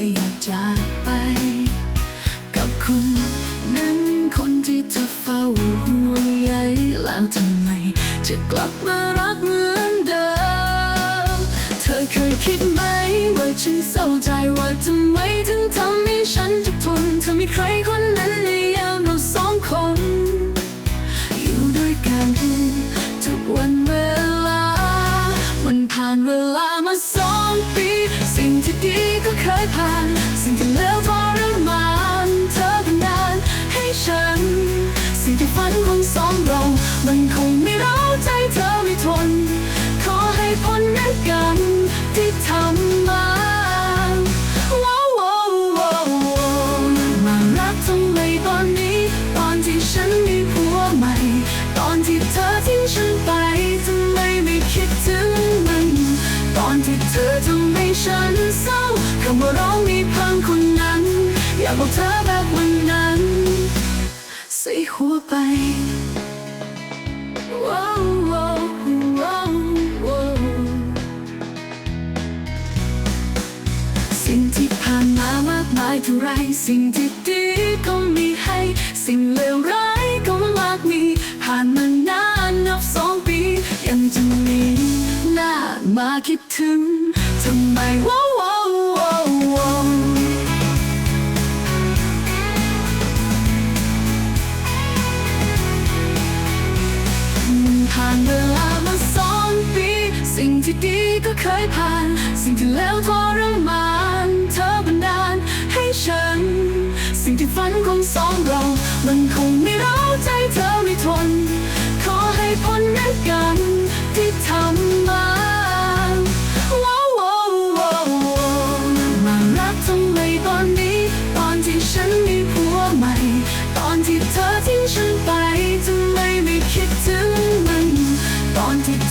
อยากจากไป กับคุณนั้นคนที่เธอเฝ้าห่วงใยแล้วทำไม จะกลับมารักเหมือนเดิม เธอเคยคิดไหม ว่าฉันเศร้าใจว่าทำไมถึงทำให้ฉันจะทนเธอมีใครคนนั้นในยามเราสองคน อยู่ด้วยกันทุกวันเวลา มันผ่านเวลา ดีก็เคยผ่าน สิ่งที่เลวทรมานเธอเป็นนานให้ฉัน สิ่งที่ฝันของสองเรา มันคงไม่เราใจเธอไม่ทน ขอให้พ้นนั้นกันที่ทำมาว้าวว้าวว้าวมารักทำไมตอนนี้ ตอนที่ฉันมีผัวใหม่ ตอนที่เธอทิ้งฉันไปทำไมไม่คิดถึงมัน ตอนที่เธอทำให้ฉันำว่าเรามีพังคนนั้น อยากบอกเธอแบบวันนั้น ใส่หัวไปว้าวว้าวว้าวว้าวสิ่งที่ผ่านมามากมายเท่าไร สิ่งที่ดีก็มีให้ สิ่งเลวร้ายก็มากมี ผ่านมานานนับสองปี ยังจะมีหน้ามาคิดถึงทำไมว้าว ผ่านเวลามาสองปี สิ่งที่ดีก็เคยผ่าน สิ่งที่เลวทรมานเธอบันดาลให้ฉัน สิ่งที่ฝันของสองเรา มันคงไม่เราใจเธอไม่ทน ขอให้พ้นนั้นกันที่ทำมาว้าวว้าวว้าวมารักทำไมตอนนี้ ตอนที่ฉันมีผัวใหม่ ตอนที่เธอ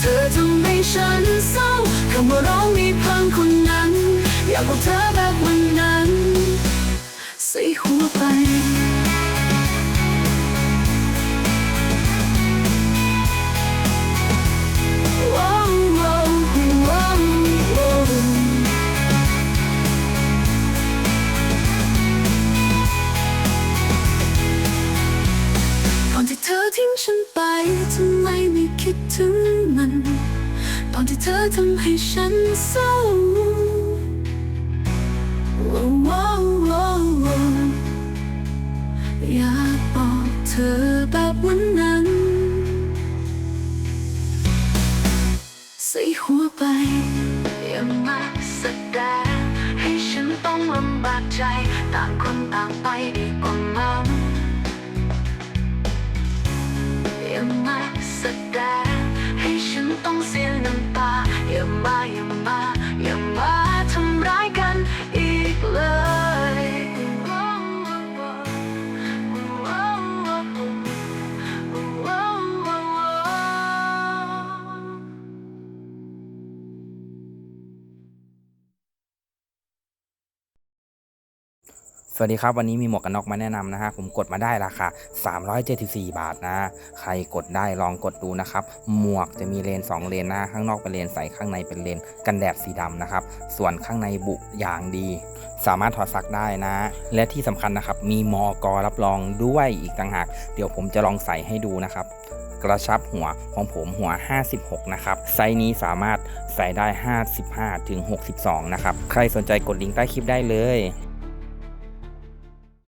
เธอทำให้ฉันเศร้าคำว่าเรามีพังคนนั้น อยากบอกเธอแบบวันนั้น ใส่หัวไปตอนที่เธอทิ้งฉันไปทำ อนที่เธอทำให้ฉันเศร้าอยากบอกเธอแบบวันนั้น ใส่หัวไป อย่ามาแสดงให้ฉันต้องลำบากใจ ต่างคนต่างไปดีกว่ามั้งอย่ามาแสดง ให้ฉันต้อ สวัสดีครับ วันนี้มีหมวกกันน็อกมาแนะนำนะฮะผมกดมาได้ราคา 374 บาทนะใครกดได้ลองกดดูนะครับ หมวกจะมีเลน 2 เลนนะข้างนอกเป็นเลนใสข้างในเป็นเลนกันแดดสีดำนะครับ ส่วนข้างในบุอย่างดี สามารถถอดซักได้นะ และที่สำคัญนะครับ มีมอกอรับรองด้วยอีกต่างหาก เดี๋ยวผมจะลองใส่ให้ดูนะครับกระชับหัวของผมหัว 56 นะครับ ไซส์นี้สามารถใส่ได้ 55ถึง62 นะครับ ใครสนใจกดลิงก์ใต้คลิปได้เลย